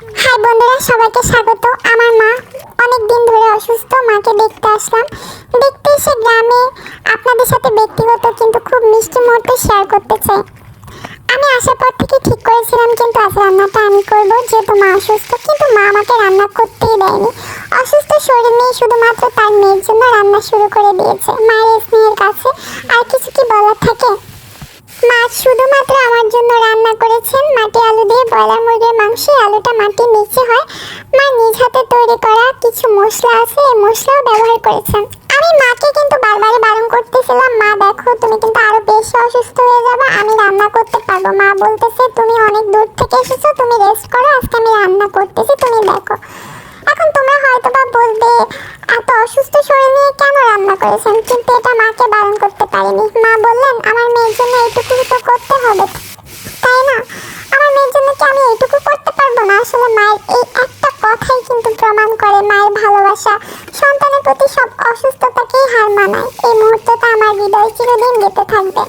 High বন্ধুরা, সবাইকে স্বাগত। আমার মা অনেক দিন ধরে অসুস্থ, মাকে দেখতে আসলাম। দেখতে এসে গ্রামে আপনাদের সাথে ব্যক্তিগত কিন্তু খুব মিষ্টি মুহূর্ত শেয়ার করতে চাই। আমি আসার পর থেকে ঠিক করেছিলাম, কিন্তু আজ রান্নাটা আমি করব। যেহেতু মা অসুস্থ, কিন্তু মা আমাকে রান্না করতেই দেয়নি। অসুস্থ শরীর নিয়ে শুধুমাত্র তার মেয়ের জন্য রান্না শুরু করে দিয়েছে, মায়ের স্নেহের কাছে। আর কিছু কি বলার থাকে? মা, শুধুমাত্র আমার জন্য রান্না করেছেন? মাটি আলু দিয়ে ব্রয়লার মুরগির মাংস আলুটা মাটির নিচে হয়। মা, নিজ হাতে তৈরি করা কিছু মশলা আছে, এই মশলাও ব্যবহার করেছেন। আমি মাকে কিন্তু বারবার বারণ করতেছিলাম, মা, দেখো, তুমি কিন্তু আরও বেশি অসুস্থ হয়ে যাবে, আমি রান্না করতে পারব। মা বলতেছে, তুমি অনেক দূর থেকে এসেছ, তুমি রেস্ট করো, আজকে আমি রান্না করতেছি, তুমি দেখো। এখন তোমরা হয়তো বা বলবে অসুস্থ শরীর নিয়ে কেন রান্না করেছেন? কিন্তু এটা মাকে বারণ করতে পারিনি। মা বললেন, আমার মেয়ের জন্য এইটুকু তো করতে হবে। তাই না? আমার মেয়ের জন্য কি আমি এইটুকু করতে পারব না? আসলে মায়ের এই একটা কথাই কিন্তু প্রমাণ করে মায়ের ভালোবাসা। সন্তানের প্রতি সব অসুস্থতাকেই হার মানায়। এই মুহূর্তটা আমার হৃদয় চিরদিন গেতে থাকবে।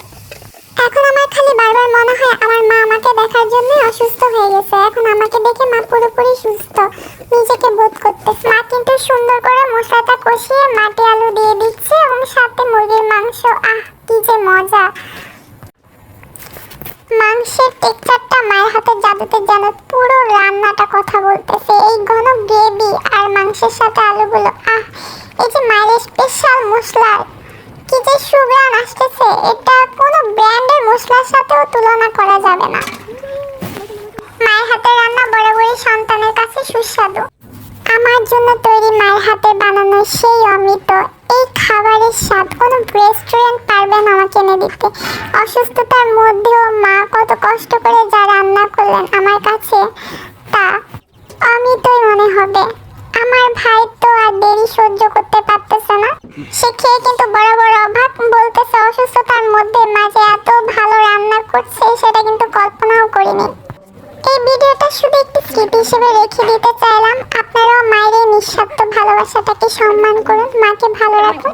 এখন আমার খালি বারবার দেখার জন্য অসুস্থ হয়ে গেছে। এখন আমাকে দেখে মা পুরোপুরি সুস্থ। নিজেকে বোধ করতেছে। মা কিন্তু সুন্দর করে মশলাটা কষিয়ে মাটি আলু দিয়ে দিচ্ছে এবং সাথে মুরগির মাংস। আহ, কি যে মজা। মাংসের টেক্সচারটা মায়ের হাতের জাদুতে যেন পুরো রান্নাটা কথা বলতেছে। এই ঘন গ্রেভি আর মাংসের সাথে আলুগুলো, আহ, এই যে মায়ের স্পেশাল মশলা, কি যে সুগ্রান আসতেছে। এটা কোনো ব্র্যান্ডের মশলার সাথেও তুলনা করা যাবে না। সন্তানের কাছে সুস্বাদু। আমার জন্য তৈরি মায়ের হাতে বানানো সেই অমৃত, এই খাবারের স্বাদ কোনো রেস্টুরেন্ট পারবে না আমাকে এনে দিতে। অসুস্থতার মধ্যেও মা কত কষ্ট করে যা রান্না করলেন আমার কাছে, তা অমৃতই মনে হবে। আমার ভাই তো আর দেরি সহ্য করতে পারতেছে না। সে খেয়ে কিন্তু বড় বড় অভাব বলতেছে, অসুস্থতার মধ্যে মাঝে এত ভালো রান্না করছে, সেটা কিন্তু কল্পনাও করিনি। এই ভিডিওটা শুধু একটি স্মৃতি হিসেবে রেখে দিতে চাইলাম। আপনারাও মায়ের এই নিঃস্বার্থ ভালোবাসাটাকে সম্মান করুন, মাকে ভালো রাখুন।